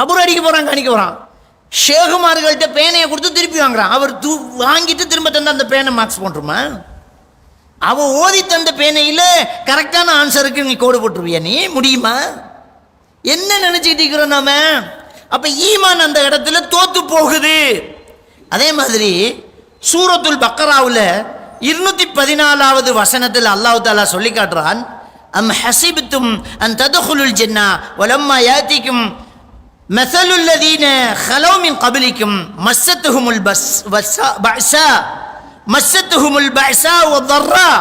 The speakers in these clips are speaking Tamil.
கபூர் அடிக்க போகிறான் காணிக்க போகிறான் ஷேகுமார்கள்ட்ட பேனையை கொடுத்து திருப்பி வாங்குறான். அவர் தூ வாங்கிட்டு திரும்ப தந்து அந்த பேனை மார்க்ஸ் போட்டுருமா? அவள் ஓதி தந்த பேனையில் கரெக்டான ஆன்சருக்கு நீ கோடு போட்டுருவியா நீ? முடியுமா? என்ன நினைச்சிட்டு இருக்கிறோம் நாம? அப்போ ஈமான் அந்த இடத்துல தோத்து போகுது. அதே மாதிரி சூரத்துல் பக்கராவில் இருநூத்தி பதினாலாவது வசனத்தில் அல்லாஹ் தாலா சொல்லி காட்டுறான் அம் ஹசிபித்தும் அன் ததுகுலுல் ஜென்னா வலம்மா யாத்திக்கும் مثل الذين خلوا من قبلكم مستهم البس بأساء مستهم البأساء والضراء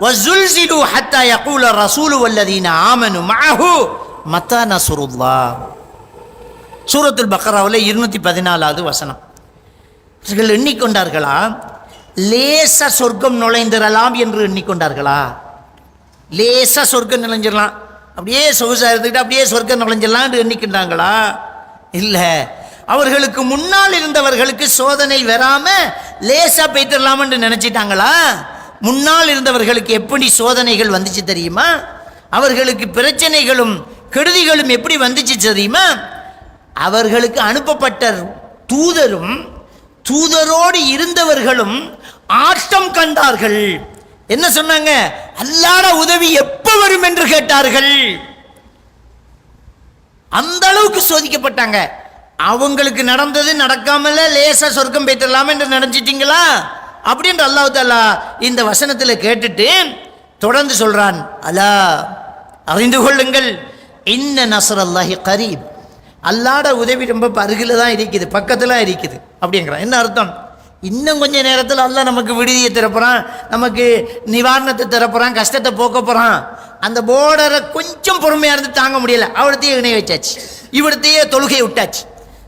وزلزلوا حتى يقول الرسول والذين آمنوا معه متى نصر الله சூரத்துல் பக்ராவில் இருநூத்தி பதினாலாவது வசனம் இவர்கள் எண்ணிக்கொண்டார்களா லேச சொர்க்கம் நுழைந்திரலாம் என்று எண்ணிக்கொண்டார்களா லேசா சொர்க்கம் நுழைஞ்சிடலாம் அப்படியே சொகுசாக இருந்துக்கிட்டு அப்படியே சொர்க்கம் நுழைஞ்சலான்னு எண்ணிக்கின்றாங்களா? இல்லை. அவர்களுக்கு முன்னால் இருந்தவர்களுக்கு சோதனை வராமல் லேசாக போய்த்திடலாம் என்று முன்னால் இருந்தவர்களுக்கு எப்படி சோதனைகள் வந்துச்சு தெரியுமா? அவர்களுக்கு பிரச்சனைகளும் கெடுதிகளும் எப்படி வந்துச்சு தெரியுமா? அவர்களுக்கு அனுப்பப்பட்ட தூதரும் தூதரோடு இருந்தவர்களும் ஆட்டம் கண்டார்கள். என்ன சொன்னாங்க? அல்லாட உதவி எப்ப வரும் என்று கேட்டார்கள். அந்த அளவுக்கு சோதிக்கப்பட்டாங்க. அவங்களுக்கு நடந்தது நடக்காமல லேசா சொர்க்கம் பெற்றலாம் என்று நினைச்சிட்டீங்களா? அப்படின்ற அல்லாஹ் தாலா இந்த வசனத்தில் கேட்டுட்டு தொடர்ந்து சொல்றான். அலா அறிந்து கொள்ளுங்கள். இன்ன நசர் அல்லாஹி கரீப். அல்லாட உதவி ரொம்ப அருகில் தான் இருக்குது பக்கத்தில் இருக்குது. அப்படிங்கிறான். என்ன அர்த்தம்? இன்னும் கொஞ்ச நேரத்தில் அல்ல நமக்கு விடுதியை திறப்புறான் நமக்கு நிவாரணத்தை திறப்புறான் கஷ்டத்தை போக்க போகிறான் அந்த போர்டரை கொஞ்சம் பொறுமையாக இருந்து தாங்க முடியல. அவடத்தையே இணைய வச்சாச்சு. இவிடத்தையே தொழுகையை விட்டாச்சு.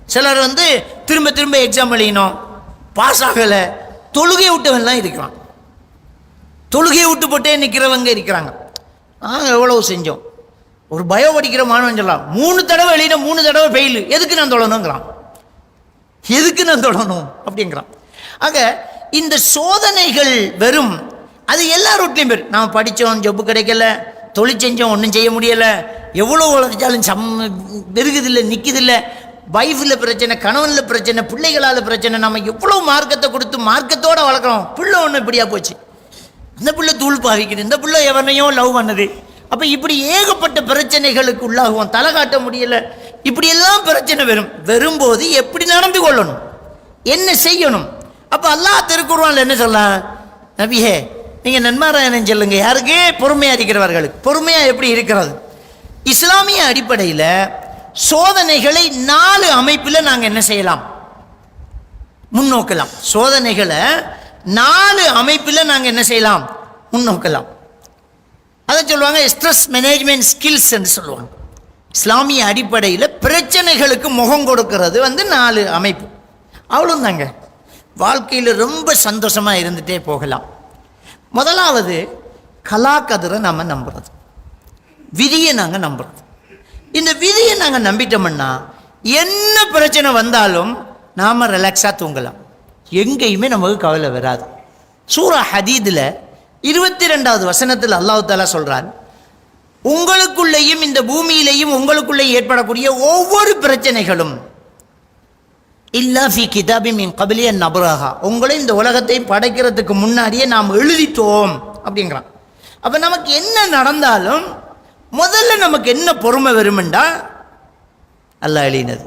சிலர் வந்து திரும்ப திரும்ப எக்ஸாம் எழுதினோம் பாஸ் ஆகலை. தொழுகை விட்டவன்லாம் இருக்கிறான். தொழுகையை விட்டு போட்டே நிற்கிறவங்க இருக்கிறாங்க. நாங்கள் எவ்வளவு செஞ்சோம்? ஒரு பயோ படிக்கிற மாணவன் சொல்லலாம். மூணு தடவை எழுதின மூணு தடவை ஃபெயிலு எதுக்கு நான் தொடணுங்கிறான் எதுக்கு நான் தொடணும் அப்படிங்கிறான். ஆக இந்த சோதனைகள் வெறும் அது எல்லா ரூட்லையும் பேர் நாம் படித்தோம் ஜொப்பு கிடைக்கல தொழில் செஞ்சோம் ஒன்றும் செய்ய முடியலை எவ்வளோ உழைச்சாலும் சம் பெருகுதில்லை நிற்குதில்லை வைஃபில் பிரச்சனை கணவனில் பிரச்சனை பிள்ளைகளால் பிரச்சனை நம்ம எவ்வளோ மார்க்கத்தை கொடுத்து மார்க்கத்தோடு வளர்க்குறோம். பிள்ளை ஒன்று இப்படியா போச்சு. இந்த பிள்ளை தூள் பாவிக்குது இந்த பிள்ளை எவனையோ லவ் பண்ணுது. அப்போ இப்படி ஏகப்பட்ட பிரச்சனைகளுக்கு உள்ளாகுவோம். தலை காட்ட முடியலை. இப்படியெல்லாம் பிரச்சனை வரும் வரும்போது எப்படி நடந்து கொள்ளணும்? என்ன செய்யணும்? அப்போ அல்லாஹ் திருக்குறான்ல என்ன சொல்லலாம் நபியே நீங்கள் நன்மாராயணம் சொல்லுங்க. யாருக்கு பொறுமையாக இருக்கிறவர்களுக்கு பொறுமையாக எப்படி இருக்கிறது? இஸ்லாமிய அடிப்படையில் சோதனைகளை நாலு அமைப்பில் நாங்கள் என்ன செய்யலாம்? முன்னோக்கலாம். சோதனைகளை நாலு அமைப்பில் நாங்கள் என்ன செய்யலாம்? முன்னோக்கலாம். அதை சொல்லுவாங்க ஸ்ட்ரெஸ் மேனேஜ்மெண்ட் ஸ்கில்ஸ் என்று சொல்லுவாங்க. இஸ்லாமிய அடிப்படையில் பிரச்சனைகளுக்கு முகம் கொடுக்கிறது வந்து நாலு அமைப்பு. அவ்வளோந்தாங்க வாழ்க்கையில் ரொம்ப சந்தோஷமாக இருந்துகிட்டே போகலாம். முதலாவது கலாக்கதிரை நம்ம நம்புறது. விதியை நாங்கள் நம்புறது இந்த விதியை நாங்கள் நம்பிட்டோம்னா என்ன பிரச்சனை வந்தாலும் நாம் ரிலாக்ஸாக தூங்கலாம். எங்கேயுமே நமக்கு கவலை வராது. சூரா ஹதீதில் இருபத்தி ரெண்டாவது வசனத்தில் அல்லாஹ் தாலா சொல்கிறான் உங்களுக்குள்ளேயும் இந்த பூமியிலேயும் உங்களுக்குள்ளே ஏற்படக்கூடிய ஒவ்வொரு பிரச்சனைகளும் இல்லா ஃபி கிதாபி மீன் கபிலிய நபராகா உங்களை இந்த உலகத்தை படைக்கிறதுக்கு முன்னாடியே நாம் எழுதிட்டோம். அப்படிங்கிறான். அப்போ நமக்கு என்ன நடந்தாலும் முதல்ல நமக்கு என்ன பொறுமை வருமெண்டா? அல்லாஹ் எழுதினது.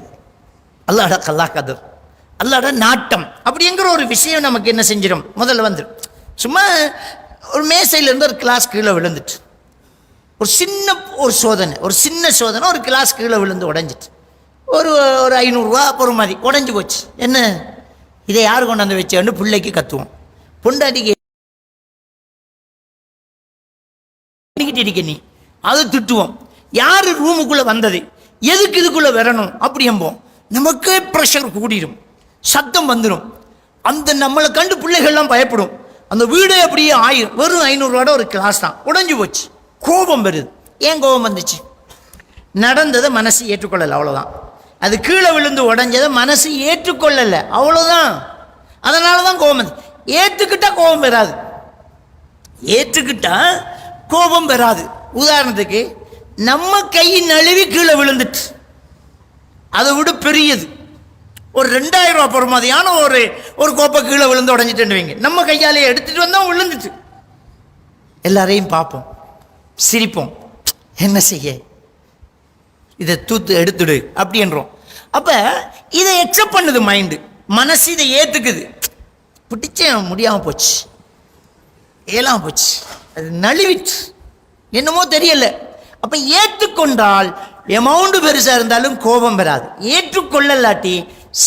அல்லாட கல்லா கதர். அல்லாட நாட்டம். அப்படிங்கிற ஒரு விஷயம் நமக்கு என்ன செஞ்சிடும் முதல்ல வந்துடும் சும்மா ஒரு மேசையிலேருந்து ஒரு கிளாஸ் கீழே விழுந்துட்டு. ஒரு சின்ன ஒரு சோதனை ஒரு சின்ன சோதனை ஒரு கிளாஸ் கீழே விழுந்து உடஞ்சிட்டு. ஒரு ஒரு ஐநூறுரூவா மாதிரி உடஞ்சி போச்சு. என்ன? இதை யார் கொண்டாந்து வச்சேன்னு பிள்ளைக்கு கத்துவோம். பொண்டாட்டிக்கு இருக்க நீ. அதை திட்டுவோம். யார் ரூமுக்குள்ளே வந்தது? எதுக்கு இதுக்குள்ளே வரணும்? அப்படி எம்போம் நமக்கே ப்ரெஷர் கூடிடும் சத்தம் வந்துடும் அந்த நம்மளை கண்டு பிள்ளைகள்லாம் பயப்படும். அந்த வீடே அப்படியே ஆயிரும். வெறும் ஐநூறுரூவாட ஒரு கிளாஸ் தான். உடஞ்சி போச்சு. கோபம் வருது. ஏன் கோபம் வந்துச்சு? நடந்ததை மனசு ஏற்றுக்கொள்ளலை. அவ்வளோதான் அது கீழே விழுந்து உடஞ்சதை மனசு ஏற்றுக்கொள்ளலை. அவ்வளோதான் அதனால தான் கோபம் ஏற்றுக்கிட்டால் ஏற்றுக்கிட்டா கோபம் வராது ஏற்றுக்கிட்டா கோபம் பெறாது. உதாரணத்துக்கு நம்ம கை நழுவி கீழே விழுந்துட்டு அதை விட பெரியது. ஒரு ரெண்டாயிரம் ரூபா பொறுமதியான ஒரு ஒரு கோப்பை கீழே விழுந்து உடஞ்சிட்டு வைங்க. நம்ம கையாலே எடுத்துகிட்டு வந்தால் விழுந்துட்டு. எல்லாரையும் பார்ப்போம். சிரிப்போம். என்ன செய்ய? இதை தூத்து எடுத்துடு அப்படின்றோம். அப்போ இதை எக்ஸப்ட் பண்ணுது மைண்டு மனசு இதை ஏற்றுக்குது பிடிச்சேன் முடியாமல் போச்சு. ஏலாம் போச்சு. அது நழுவிச்சு என்னமோ தெரியல. அப்போ ஏற்றுக்கொண்டால் எமௌண்ட் பெருசாக இருந்தாலும் கோபம் வராது. ஏற்றுக்கொள்ளலாட்டி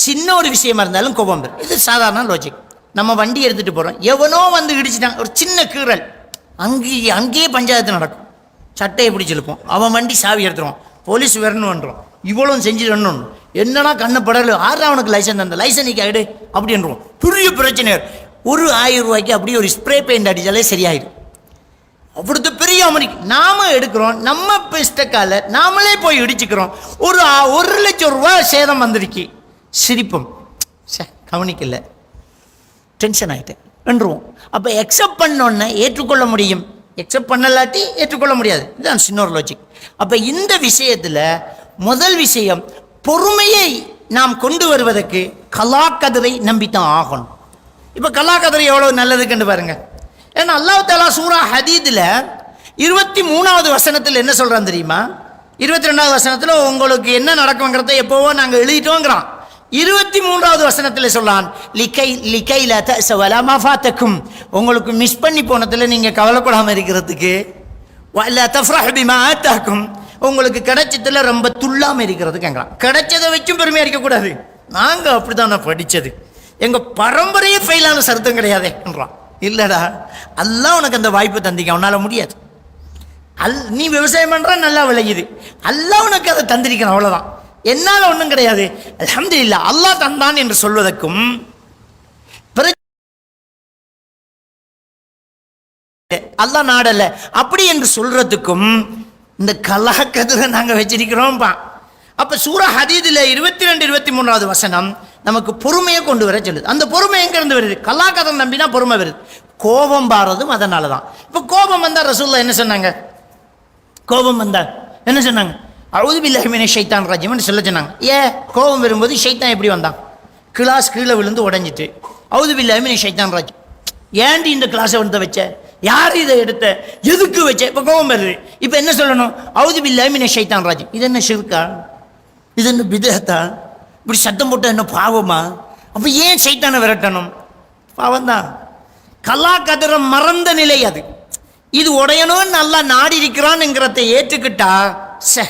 சின்ன ஒரு விஷயமா இருந்தாலும் கோபம் பெறும் இது சாதாரண லாஜிக் நம்ம வண்டி எடுத்துகிட்டு போகிறோம் எவனோ வந்து இடிச்சிட்டான். ஒரு சின்ன கீறல். அங்கேயே அங்கேயே பஞ்சாயத்து நடக்கும். சட்டையை பிடிச்சிருப்போம் அவன் வண்டி சாவி எடுத்துருவான். போலீஸ் வரணுன்றோம். செஞ்சு வரணும் என்னடா கண்ணு படல? ஆறு அவனுக்கு லைசன்ஸ் அந்த லைசன்ஸ் ஆகிடு அப்படின்றோம். பெரிய பிரச்சனை. ஒரு ஆயிரம் ரூபாய்க்கு அப்படியே ஒரு ஸ்ப்ரே பெயிண்ட் அடிச்சாலே சரியாயிடும். அவ்வளவு பெரிய அமெரிக்க நாம எடுக்கிறோம். நம்ம பிஸ்டக்கால நாமளே போய் இடிச்சுக்கிறோம். ஒரு ஒரு லட்சம் ரூபா சேதம் வந்திருக்கு. சிரிப்பம். சே கவனிக்கல. டென்ஷன் ஆகிட்டேன் என்றுவோம். அப்போ எக்ஸப்ட் பண்ணோன்னே ஏற்றுக்கொள்ள முடியும். எக்ஸப்ட் பண்ணலாட்டி ஏற்றுக்கொள்ள முடியாது. இதுதான் சின்ன ஒரு லாஜிக் அப்போ இந்த விஷயத்தில் முதல் விஷயம் பொறுமையை நாம் கொண்டு வருவதற்கு கலாக்கதிரை நம்பித்தான் ஆகணும். இப்போ கலாக்கதிரை எவ்வளோ நல்லதுக்குன்னு பாருங்க. ஏன்னா அல்லாஹ் தாலா சூரா ஹதீதில் இருபத்தி மூணாவது வசனத்தில் என்ன சொல்கிறான் தெரியுமா? இருபத்தி ரெண்டாவது வசனத்தில் உங்களுக்கு என்ன நடக்குங்கிறத எப்போவோ நாங்கள் எழுதிட்டோங்கிறான். இருபத்தி மூன்றாவது வசனத்தில் சொல்லான் லிக்கை லிக்கைல தசவலமா உங்களுக்கு மிஸ் பண்ணி போனதில் நீங்கள் கவலைப்படாமல் இருக்கிறதுக்கு வல்ல தஃப்ரஹ் பிமா ஆத்தாக்கும். உங்களுக்கு கிடைச்சதுல ரொம்ப துள்ளாமல் இருக்கிறது கேட்குறான் கிடைச்சதை வச்சும் பெருமையாக இருக்கக்கூடாது நாங்க நான் படிச்சது. எங்க பரம்பரையே ஃபெயிலான சருத்தம் கிடையாதேன்றான் இல்லைடா அல்லாஹ் உனக்கு அந்த வாய்ப்பு தந்திக்க அவனால முடியாது. அல் நீ விவசாயம் பண்ற நல்லா விளையுது. எல்லாம் உனக்கு அதை தந்திருக்கணும் அவ்வளோதான் என்னால் ஒன்றும் கிடையாது. அல்ஹம்துலில்லாஹ் அல்லாஹ் தந்தான் என்று சொல்வதற்கும் பிற- அல்லாஹ் நாடல்ல. அப்படி என்று சொல்றதுக்கும் இந்த கலாக்கதிரை நாங்கள் வச்சிருக்கிறோம்ப்பா அப்போ சூரா ஹதீதில் இருபத்தி ரெண்டு இருபத்தி மூணாவது வசனம் நமக்கு பொறுமையை கொண்டு வர சொல்லுது. அந்த பொறுமை எங்கேருந்து வருது? கலாக்கதம் நம்பினா பொறுமை வருது. கோபம் பாரதும் அதனால தான் இப்போ கோபம் வந்தால் ரசூல்லா என்ன சொன்னாங்க? கோபம் வந்தால் என்ன சொன்னாங்க? அழுது பில்லாஹிமினை ஷைத்தான் ராஜ்யம்னு சொல்ல சொன்னாங்க. ஏ கோபம் வரும்போது ஷைத்தான் எப்படி வந்தான்? கிளாஸ் கீழே விழுந்து உடஞ்சிட்டு. அவுது பில்லாஹிமினை ஷைத்தான் ராஜ்யம் ஏன்டி இந்த கிளாஸை வந்து வச்ச? யார் இதை எடுத்த? எதுக்கு வச்ச? இப்போ கோபம் வருது. இப்போ என்ன சொல்லணும்? அவுது பில்லாஹிமினை ஷைத்தான் ராஜ் இது என்ன ஷிர்கா? இது என்ன விதத்தா இப்படி சத்தம் போட்டால் என்ன பாவமா? அப்போ ஏன் சைத்தானை விரட்டணும்? பாவம்தான். கலா கதிரம் மறந்த நிலை அது. இது உடையணும்னு நல்லா நாடி இருக்கிறான்ங்கிறத ஏற்றுக்கிட்டா சே.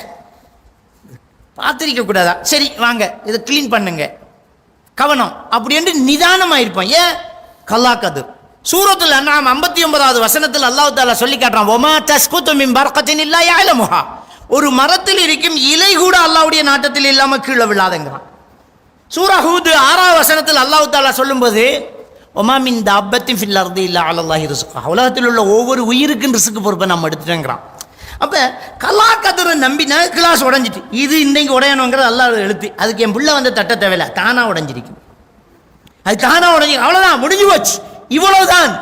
பார்த்துருக்க கூடாதா? சரி வாங்க. இதை க்ளீன் பண்ணுங்க. கவனம். அப்படின்னு நிதானமாக இருப்பான் ஏன்? கல்லா கதிர். சூரத்தில் நாம் ஐம்பத்தி ஒன்பதாவது வசனத்தில் அல்லாஹு தாலா சொல்லி காட்டுறான். ஒமா தஸ்குத்து மின் இல்லா யாழமுகா ஒரு மரத்தில் இருக்கும் இலை கூட அல்லாவுடைய நாட்டத்தில் இல்லாமல் கீழே விழாதுங்கிறான். சூரஹூது ஆறாவது வசனத்தில் அல்லாஹ் தாலா சொல்லும்போது ஒமா மின் தப்பத்தின் ஃபில் அர்தி இல்லா அல்லாஹி ரிசுக்கா உலகத்தில் உள்ள ஒவ்வொரு உயிருக்கும் ரிசுக்கு பொறுப்பை நம்ம எடுத்துட்டேங்கிறான். அப்போ கலாக்கதிரை நம்பினா கிளாஸ் உடஞ்சிட்டு இது இன்னைக்கு உடையணுங்கிறது அல்லாஹ் எழுத்து. அதுக்கு என் பிள்ளை வந்து தட்ட தேவையில்ல. தானாக உடைஞ்சிருக்கும். அது தானாக உடஞ்சி அவ்வளோதான் முடிஞ்சு போச்சு. இவ்வளவுதான்.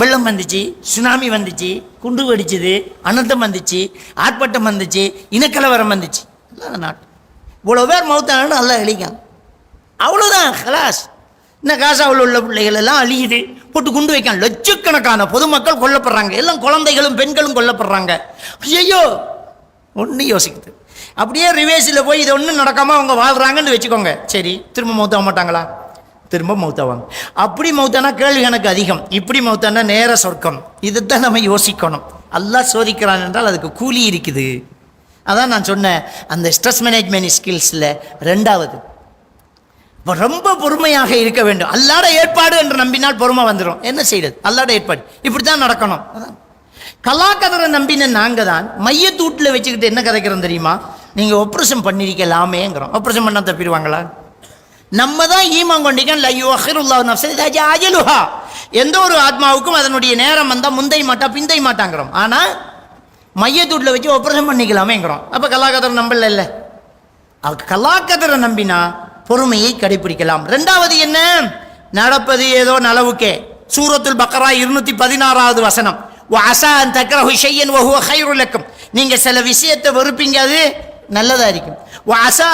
வெள்ளம் வந்துச்சு சுனாமி வந்துச்சு குண்டு வெடிச்சது அனர்த்தம் வந்துச்சு ஆர்ப்பாட்டம் வந்துச்சு இனக்கலவரம் வந்துச்சு. நாட்டு. இவ்வளோ பேர் மௌத்தானு நல்லா அழிக்காங்க அவ்வளோதான் ஹலாஸ் இந்த காசாவில் உள்ள பிள்ளைகள் எல்லாம் அழியுது. போட்டு குண்டு வைக்கான் லட்சக்கணக்கான பொதுமக்கள் கொல்லப்படுறாங்க. எல்லாம் குழந்தைகளும் பெண்களும் கொல்லப்படுறாங்க. ஐயோ ஒன்றும் யோசிக்குது. அப்படியே ரிவேஸில் போய் இது ஒன்றும் நடக்காமல் அவங்க வாழ்கிறாங்கன்னு வச்சுக்கோங்க. சரி திரும்ப மௌத்தாக மாட்டாங்களா? திரும்ப மௌத்தாவாங்க. அப்படி மௌத்தானா கேள்வி கணக்கு அதிகம். இப்படி மௌத்தானா நேர சொர்க்கம். இதைத்தான் நம்ம யோசிக்கணும். அல்லாஹ் சோதிக்கிறான் என்றால் அதுக்கு கூலி இருக்குது. அதான் நான் சொன்னேன் அந்த ஸ்ட்ரெஸ் மேனேஜ்மெண்ட் ஸ்கில்ஸில் ரெண்டாவது. இப்போ ரொம்ப பொறுமையாக இருக்க வேண்டும். அல்லாட ஏற்பாடு என்று நம்பினால் பொறுமை வந்துடும் என்ன செய்யறது அல்லாட ஏற்பாடு. இப்படி தான் நடக்கணும். அதான். கலாக்கதரை நம்பின நாங்கள் தான் மையத்தூட்டில் வச்சுக்கிட்டு என்ன கதைக்கிறோம் தெரியுமா? நீங்கள் ஆப்ரேஷன் பண்ணியிருக்கலாமேங்கிறோம் ஆப்ரேஷன் பண்ணால் தப்பிடுவாங்களா? நம்ம தான் ஈமான் கொண்டிக்கன் லையோ அஹிருல்லா நப்சரி அஜலுஹா எந்த ஒரு ஆத்மாவுக்கும் அதனுடைய நேரம் வந்தால் முந்தை மாட்டா பிந்தை மாட்டாங்கிறோம். ஆனால் மையத்தூட்டில் வச்சு ஒப்பரேஷன் பண்ணிக்கலாமேங்கிறோம். அப்போ கலாக்கதரை நம்பல இல்லை. கலாக்கதரை நம்பினா பொறுமையை கடைபிடிக்கலாம். ரெண்டாவது என்ன? நடப்பது ஏதோ நலவுக்கே. சூரத்துல் பக்கரா இருநூத்தி பதினாறாவது வசனம். அசா தக்ரஹு ஷையன் வஹுவ ஹைருலக்கும் நீங்க சில விஷயத்தை வெறுப்பீங்க அது நல்லதா இருக்கும். அசா